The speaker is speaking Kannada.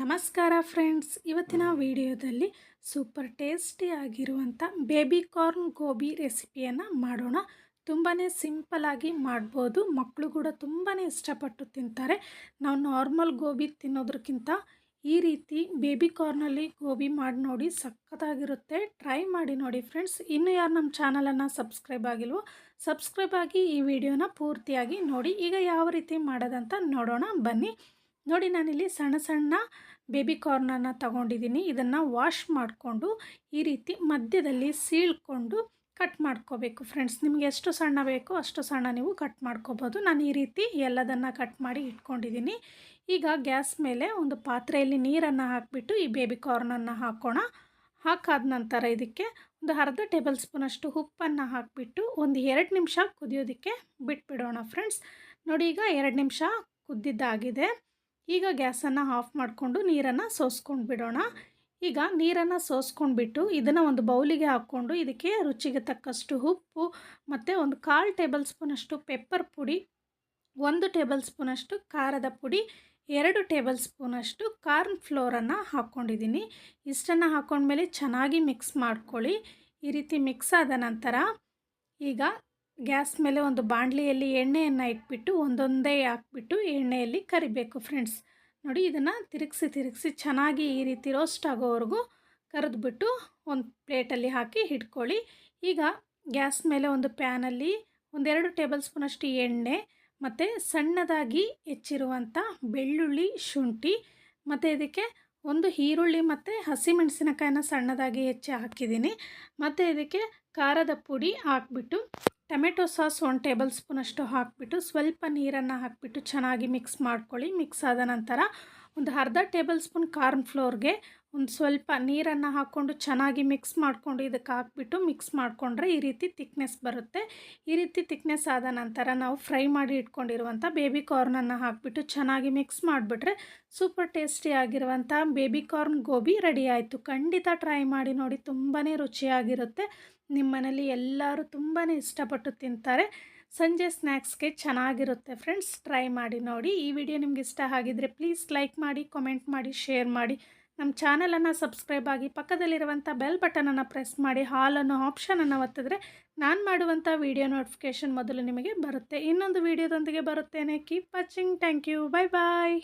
ನಮಸ್ಕಾರ ಫ್ರೆಂಡ್ಸ್. ಇವತ್ತಿನ ವಿಡಿಯೋದಲ್ಲಿ ಸೂಪರ್ ಟೇಸ್ಟಿ ಆಗಿರುವಂಥ ಬೇಬಿ ಕಾರ್ನ್ ಗೋಬಿ ರೆಸಿಪಿಯನ್ನು ಮಾಡೋಣ. ತುಂಬಾ ಸಿಂಪಲಾಗಿ ಮಾಡ್ಬೋದು. ಮಕ್ಕಳು ಕೂಡ ತುಂಬಾ ಇಷ್ಟಪಟ್ಟು ತಿಂತಾರೆ. ನಾವು ನಾರ್ಮಲ್ ಗೋಬಿ ತಿನ್ನೋದಕ್ಕಿಂತ ಈ ರೀತಿ ಬೇಬಿ ಕಾರ್ನಲ್ಲಿ ಗೋಬಿ ಮಾಡಿ ನೋಡಿ ಸಖತ್ತಾಗಿರುತ್ತೆ. ಟ್ರೈ ಮಾಡಿ ನೋಡಿ ಫ್ರೆಂಡ್ಸ್. ಇನ್ನು ಯಾರು ನಮ್ಮ ಚಾನಲನ್ನು ಸಬ್ಸ್ಕ್ರೈಬ್ ಆಗಿಲ್ವೋ, ಸಬ್ಸ್ಕ್ರೈಬ್ ಆಗಿ ಈ ವಿಡಿಯೋನ ಪೂರ್ತಿಯಾಗಿ ನೋಡಿ. ಈಗ ಯಾವ ರೀತಿ ಮಾಡೋದಂತ ನೋಡೋಣ. ಬನ್ನಿ. ನೋಡಿ ನಾನಿಲ್ಲಿ ಸಣ್ಣ ಸಣ್ಣ ಬೇಬಿ ಕಾರ್ನನ್ನು ತಗೊಂಡಿದ್ದೀನಿ. ಇದನ್ನು ವಾಶ್ ಮಾಡಿಕೊಂಡು ಈ ರೀತಿ ಮಧ್ಯದಲ್ಲಿ ಸೀಳ್ಕೊಂಡು ಕಟ್ ಮಾಡ್ಕೋಬೇಕು ಫ್ರೆಂಡ್ಸ್. ನಿಮಗೆ ಎಷ್ಟು ಸಣ್ಣ ಬೇಕೋ ಅಷ್ಟು ಸಣ್ಣ ನೀವು ಕಟ್ ಮಾಡ್ಕೋಬೋದು. ನಾನು ಈ ರೀತಿ ಎಲ್ಲದನ್ನು ಕಟ್ ಮಾಡಿ ಇಟ್ಕೊಂಡಿದ್ದೀನಿ. ಈಗ ಗ್ಯಾಸ್ ಮೇಲೆ ಒಂದು ಪಾತ್ರೆಯಲ್ಲಿ ನೀರನ್ನು ಹಾಕಿಬಿಟ್ಟು ಈ ಬೇಬಿ ಕಾರ್ನನ್ನು ಹಾಕೋಣ. ಹಾಕಾದ ನಂತರ ಇದಕ್ಕೆ ಒಂದು ಅರ್ಧ ಟೇಬಲ್ ಸ್ಪೂನಷ್ಟು ಉಪ್ಪನ್ನು ಹಾಕಿಬಿಟ್ಟು ಒಂದು ಎರಡು ನಿಮಿಷ ಕುದಿಯೋದಕ್ಕೆ ಬಿಟ್ಬಿಡೋಣ ಫ್ರೆಂಡ್ಸ್. ನೋಡಿ ಈಗ ಎರಡು ನಿಮಿಷ ಕುದ್ದಿದ್ದಾಗಿದೆ. ಈಗ ಗ್ಯಾಸನ್ನು ಆಫ್ ಮಾಡಿಕೊಂಡು ನೀರನ್ನು ಸೋಸ್ಕೊಂಡು ಬಿಡೋಣ. ಈಗ ನೀರನ್ನು ಸೋಸ್ಕೊಂಡ್ಬಿಟ್ಟು ಇದನ್ನು ಒಂದು ಬೌಲಿಗೆ ಹಾಕ್ಕೊಂಡು ಇದಕ್ಕೆ ರುಚಿಗೆ ತಕ್ಕಷ್ಟು ಉಪ್ಪು ಮತ್ತು ಒಂದು ಕಾಲು ಟೇಬಲ್ ಸ್ಪೂನಷ್ಟು ಪೆಪ್ಪರ್ ಪುಡಿ, ಒಂದು ಟೇಬಲ್ ಸ್ಪೂನಷ್ಟು ಖಾರದ ಪುಡಿ, ಎರಡು ಟೇಬಲ್ ಸ್ಪೂನಷ್ಟು ಕಾರ್ನ್ ಫ್ಲೋರನ್ನು ಹಾಕ್ಕೊಂಡಿದ್ದೀನಿ. ಇಷ್ಟನ್ನು ಹಾಕ್ಕೊಂಡ್ಮೇಲೆ ಚೆನ್ನಾಗಿ ಮಿಕ್ಸ್ ಮಾಡ್ಕೊಳ್ಳಿ. ಈ ರೀತಿ ಮಿಕ್ಸ್ ಆದ ನಂತರ ಈಗ ಗ್ಯಾಸ್ ಮೇಲೆ ಒಂದು ಬಾಣಲಿಯಲ್ಲಿ ಎಣ್ಣೆಯನ್ನು ಇಟ್ಬಿಟ್ಟು ಒಂದೊಂದೇ ಹಾಕ್ಬಿಟ್ಟು ಎಣ್ಣೆಯಲ್ಲಿ ಕರಿಬೇಕು ಫ್ರೆಂಡ್ಸ್. ನೋಡಿ ಇದನ್ನು ತಿರುಗಿಸಿ ತಿರುಗಿಸಿ ಚೆನ್ನಾಗಿ ಈ ರೀತಿ ರೋಸ್ಟ್ ಆಗೋವರೆಗೂ ಕರೆದ್ಬಿಟ್ಟು ಒಂದು ಪ್ಲೇಟಲ್ಲಿ ಹಾಕಿ ಹಿಡ್ಕೊಳ್ಳಿ ಈಗ ಗ್ಯಾಸ್ ಮೇಲೆ ಒಂದು ಪ್ಯಾನಲ್ಲಿ ಒಂದೆರಡು ಟೇಬಲ್ ಸ್ಪೂನಷ್ಟು ಎಣ್ಣೆ, ಮತ್ತು ಸಣ್ಣದಾಗಿ ಹೆಚ್ಚಿರುವಂಥ ಬೆಳ್ಳುಳ್ಳಿ, ಶುಂಠಿ, ಮತ್ತು ಇದಕ್ಕೆ ಒಂದು ಈರುಳ್ಳಿ ಮತ್ತು ಹಸಿಮೆಣಸಿನಕಾಯಿನ ಸಣ್ಣದಾಗಿ ಹೆಚ್ಚಿ ಹಾಕಿದ್ದೀನಿ. ಮತ್ತು ಇದಕ್ಕೆ ಖಾರದ ಪುಡಿ ಹಾಕ್ಬಿಟ್ಟು ಟೊಮೆಟೊ ಸಾಸ್ ಒಂದು ಟೇಬಲ್ ಸ್ಪೂನಷ್ಟು ಹಾಕಿಬಿಟ್ಟು ಸ್ವಲ್ಪ ನೀರನ್ನು ಹಾಕಿಬಿಟ್ಟು ಚೆನ್ನಾಗಿ ಮಿಕ್ಸ್ ಮಾಡ್ಕೊಳ್ಳಿ. ಮಿಕ್ಸ್ ಆದ ನಂತರ ಒಂದು ಅರ್ಧ ಟೇಬಲ್ ಸ್ಪೂನ್ ಕಾರ್ನ್ ಫ್ಲೋರ್ಗೆ ಒಂದು ಸ್ವಲ್ಪ ನೀರನ್ನು ಹಾಕ್ಕೊಂಡು ಚೆನ್ನಾಗಿ ಮಿಕ್ಸ್ ಮಾಡಿಕೊಂಡು ಇದಕ್ಕೆ ಹಾಕ್ಬಿಟ್ಟು ಮಿಕ್ಸ್ ಮಾಡಿಕೊಂಡ್ರೆ ಈ ರೀತಿ ತಿಕ್ನೆಸ್ ಬರುತ್ತೆ. ಈ ರೀತಿ ತಿಕ್ನೆಸ್ ಆದ ನಂತರ ನಾವು ಫ್ರೈ ಮಾಡಿ ಇಟ್ಕೊಂಡಿರುವಂಥ ಬೇಬಿ ಕಾರ್ನನ್ನು ಹಾಕಿಬಿಟ್ಟು ಚೆನ್ನಾಗಿ ಮಿಕ್ಸ್ ಮಾಡಿಬಿಟ್ರೆ ಸೂಪರ್ ಟೇಸ್ಟಿ ಆಗಿರುವಂಥ ಬೇಬಿ ಕಾರ್ನ್ ಗೋಬಿ ರೆಡಿ ಆಯಿತು. ಖಂಡಿತ ಟ್ರೈ ಮಾಡಿ ನೋಡಿ ತುಂಬಾ ರುಚಿಯಾಗಿರುತ್ತೆ. ನಿಮ್ಮ ಮನೇಲಿ ಎಲ್ಲರೂ ತುಂಬಾ ಇಷ್ಟಪಟ್ಟು ತಿಂತಾರೆ. ಸಂಜೆ ಸ್ನ್ಯಾಕ್ಸ್ಗೆ ಚೆನ್ನಾಗಿರುತ್ತೆ ಫ್ರೆಂಡ್ಸ್ ಟ್ರೈ ಮಾಡಿ ನೋಡಿ. ಈ ವಿಡಿಯೋ ನಿಮ್ಗೆ ಇಷ್ಟ ಆಗಿದ್ರೆ ಪ್ಲೀಸ್ ಲೈಕ್ ಮಾಡಿ ಕಮೆಂಟ್ ಮಾಡಿ ಶೇರ್ ಮಾಡಿ. ನಮ್ಮ ಚಾನಲನ್ನು ಸಬ್ಸ್ಕ್ರೈಬ್ ಆಗಿ ಪಕ್ಕದಲ್ಲಿರುವಂಥ ಬೆಲ್ ಬಟನನ್ನು ಪ್ರೆಸ್ ಮಾಡಿ ಹಾಲ್ ಅನ್ನೋ ಆಪ್ಷನನ್ನು ಒತ್ತಿದ್ರೆ ನಾನು ಮಾಡುವಂಥ ವಿಡಿಯೋ ನೋಟಿಫಿಕೇಷನ್ ಮೊದಲು ನಿಮಗೆ ಬರುತ್ತೆ. ಇನ್ನೊಂದು ವಿಡಿಯೋದೊಂದಿಗೆ ಬರುತ್ತೇನೆ. Keep watching. Thank you. Bye bye